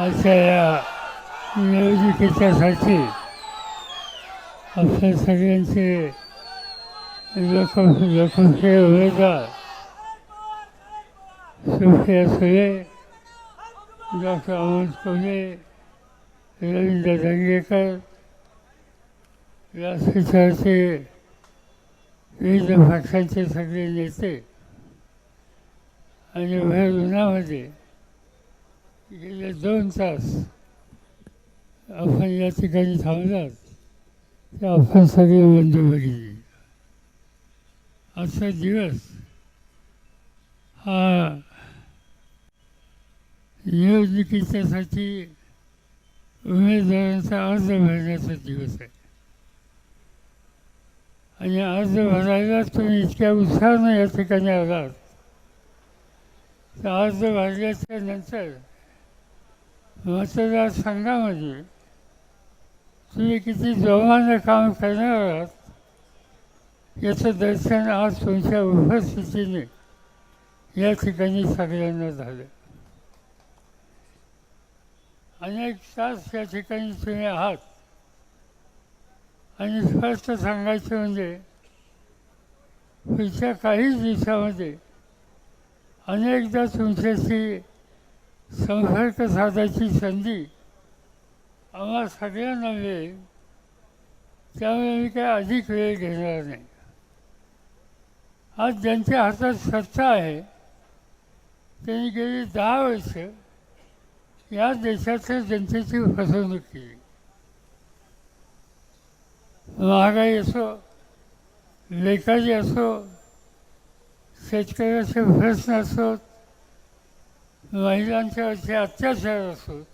अशा या नियोजकितासाठी आपल्या सगळ्यांचे लोक लोकप्रिय उमेदवार सुप्रिया सुळे डॉक्टर अमोल कोले रवींद्र दंगेकर व्यासपीठाचे विविध पक्षांचे सगळे नेते आणि भर उन्हामध्ये गेले दोन तास. आपण या ठिकाणी थांबलात. तर आपण सगळे बंधू भगिनी आजचा दिवस हा निवडणुकीच्यासाठी उमेदवारांचा अर्ज भरण्याचा दिवस आहे. आणि अर्ज भरायला तुम्ही इतक्या उत्साहानं या ठिकाणी आलात. तर अर्ज भरल्याच्या नंतर मतदारसंघामध्ये तुम्ही किती जोमानं काम करणार आहात याचं दर्शन आज तुमच्या उपस्थितीने या ठिकाणी सगळ्यांना झालं. अनेक तास या ठिकाणी तुम्ही आहात. आणि स्पष्ट सांगायचं म्हणजे पुढच्या काही दिवसामध्ये अनेकदा तुमच्याशी संपर्क साधायची संधी आम्हा सगळ्यांना मिळेल. त्यामुळे मी काय अधिक वेळ घेणार नाही. आज ज्यांच्या हातात सत्ता आहे त्यांनी गेली दहा वर्ष या देशातल्या जनतेची फसवणूक केली. महागाई असो लेखाजी असो शेतकऱ्याचे प्रश्न असोत महिलांच्यावरचे अत्याचार असो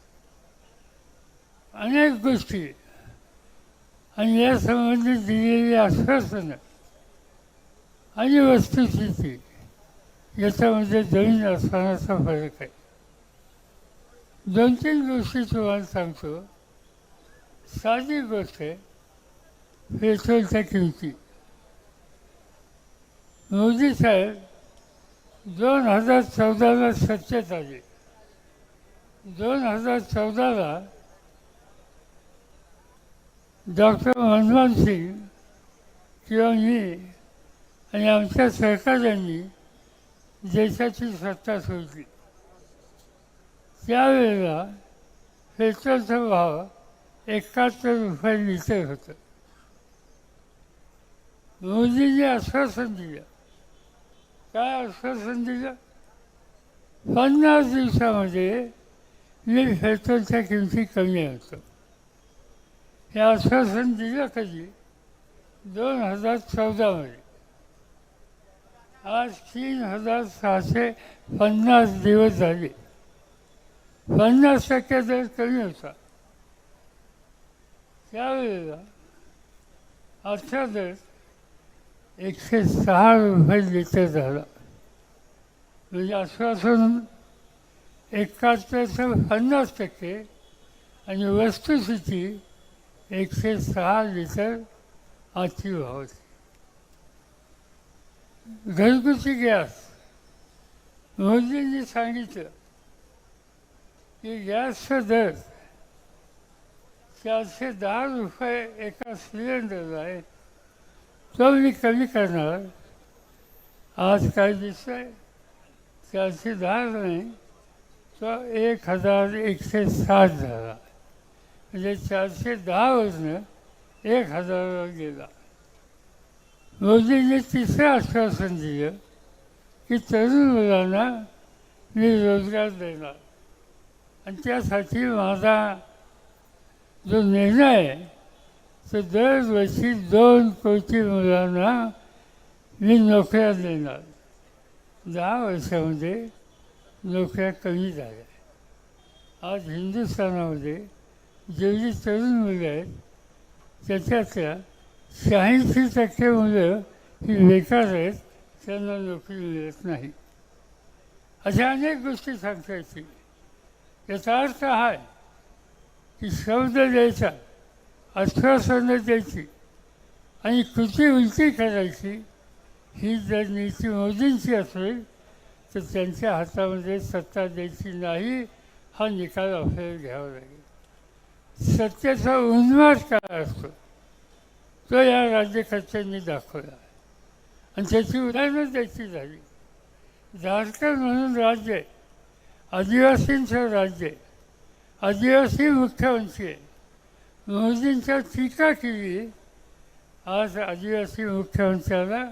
अनेक गोष्टी. आणि या दिलेली आश्वासनं आणि वस्तुस्थिती याच्यामध्ये जमीन असतानाचा फरक आहे. दोन तीन गोष्टी तुम्हाला सांगतो. साधी गोष्ट आहे पेट्रोलच्या किमती. मोदी साहेब दोन हजार चौदाला सत्तेत आले. दोन हजार चौदाला डॉक्टर मनमोहन सिंग किंवा मी आणि आमच्या सरकारांनी देशाची सत्ता सोडली. त्यावेळेला पेट्रोलचा भाव एकाहत्तर रुपये लिटर होतं. मोदींनी आश्वासन दिलं. काय आश्वासन दिलं पन्नास दिवसामध्ये मी पेट्रोलच्या किमती कमी होतो हे आश्वासन दिलं कधी दोन हजार चौदामध्ये. आज तीन हजार सहाशे पन्नास दिवस झाले. पन्नास टक्के दर कमी होता. त्यावेळेला आजचा दर एकशे सहा रुपये लिटर झाला. म्हणजे आश्वासन एकाहत्तरचं पन्नास टक्के आणि वस्तुस्थिती एकशे सहा लिटर आची भाव घरगुती गॅस. मोदींनी सांगितलं की गॅसचा दर चारशे दहा रुपये एका सिलेंडरला आहे. तो मी कमी करणार आज काय दिसतंय चारशे दहा नाही तो एक हजार एकशे साठ झाला म्हणजे चारशे दहावरनं एक हजारावर गेला मोदींनी तिसरं आश्वासन दिलं की तरुण मुलांना मी रोजगार देणार आणि त्यासाठी माझा जो निर्णय आहे तर दरवर्षी दोन कोटी मुलांना मी नोकऱ्या देणार. दहा वर्षामध्ये नोकऱ्या कमी झाल्या. आज हिंदुस्थानामध्ये जेवढी तरुण मुलं आहेत त्याच्यातल्या शहाऐंशी टक्के मुलं ही बेकार आहेत त्यांना नोकरी मिळत नाही. अशा अनेक गोष्टी सांगता येतील. याचा अर्थ हा आहे की शब्द द्यायचा आश्वासनं द्यायची आणि कृती उलटी करायची ही जर नीती मोदींची असेल तर त्यांच्या हातामध्ये सत्ता द्यायची नाही हा निकाल आपल्याला घ्यावा लागेल. सत्तेचा उन्माद काय असतो तो या राज्यकर्त्यांनी दाखवला आणि त्याची उदाहरणं त्याची झाली. झारखंड म्हणून राज्य आहे आदिवासींचं राज्य आहे आदिवासी मुख्यमंत्री आहे. मोदींच्या टीका केली आज आदिवासी मुख्यमंत्र्याला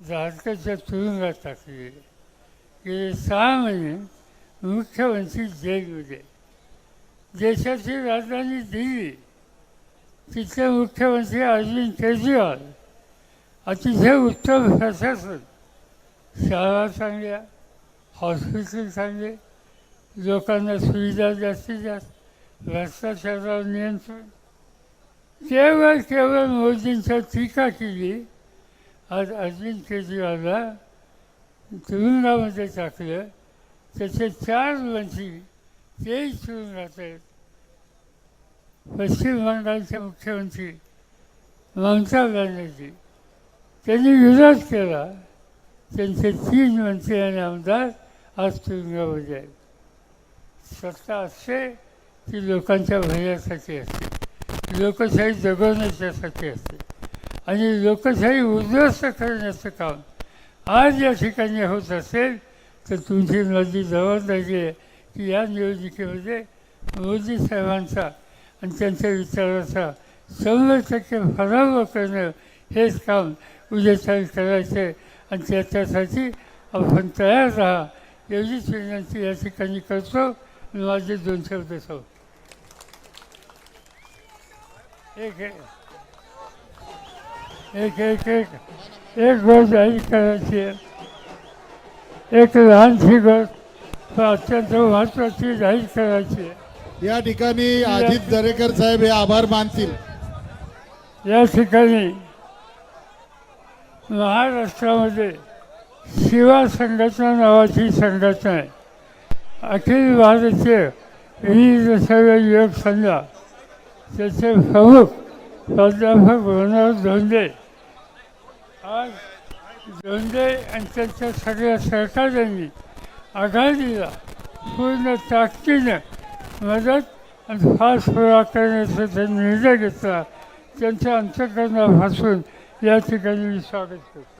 झारखंडच्या तुरुंगात टाकले गेले सहा महिने मुख्यमंत्री जेलमध्ये देशाची राजधानी दिल्ली. तिथले मुख्यमंत्री अरविंद केजरीवाल अतिशय उत्तम प्रशासन. शाळा चांगल्या हॉस्पिटल चांगले लोकांना सुविधा जास्तीत जास्त भ्रष्टाचारावर नियंत्रण. केवळ केवळ मोदींच्या टीका केली. आज अरविंद केजरीवालला तुरुंगामध्ये टाकलं. त्याचे चार मंत्री तेही तुरुंगात आहेत. पश्चिम बंगालचे मुख्यमंत्री ममता बॅनर्जी. त्यांनी विरोध केला. त्यांचे तीन मंत्री आणि आमदार आज तुरुंगामध्ये आहेत. सत्ता असते ती लोकांच्या भल्यासाठी असते. लोकशाही जगवण्याच्यासाठी असते. आणि लोकशाही उद्ध्वस्त करण्याचं काम आज या ठिकाणी होत असेल तर तुमची माझी जबाबदारी आहे की या निवडणुकीमध्ये मोदी साहेबांचा आणि त्यांच्या विचाराचा शंभर टक्के फराव करणं हेच काम उद्याच्या करायचं आहे आणि त्याच्यासाठी आपण तयार राहा एवढीच विनंती या ठिकाणी करतो. माझे दोन शब्द सांगतो एक एक एक एक एक गोष्ट जाहीर करायची आहे. एक लहानशी गोष्ट अत्यंत महत्त्वाची जाहीर करायची आहे. या ठिकाणी अजित दरेकर साहेब हे आभार मानतील. या ठिकाणी महाराष्ट्रामध्ये शिवा संघटना नावाची संघटना आहे. अखिल भारतीय विविध सर्व योग संघ त्याचे प्रमुख प्राध्यापक होणार धोंडे आज धोंडे आणि त्यांच्या सगळ्या सरकारांनी आघाडीला पूर्ण ताकदीनं मदत आणि फास पुरा करण्याचा त्यांनी निर्णय घेतला त्यांच्या अंतकरणापासून या ठिकाणी मी स्वागत करतो.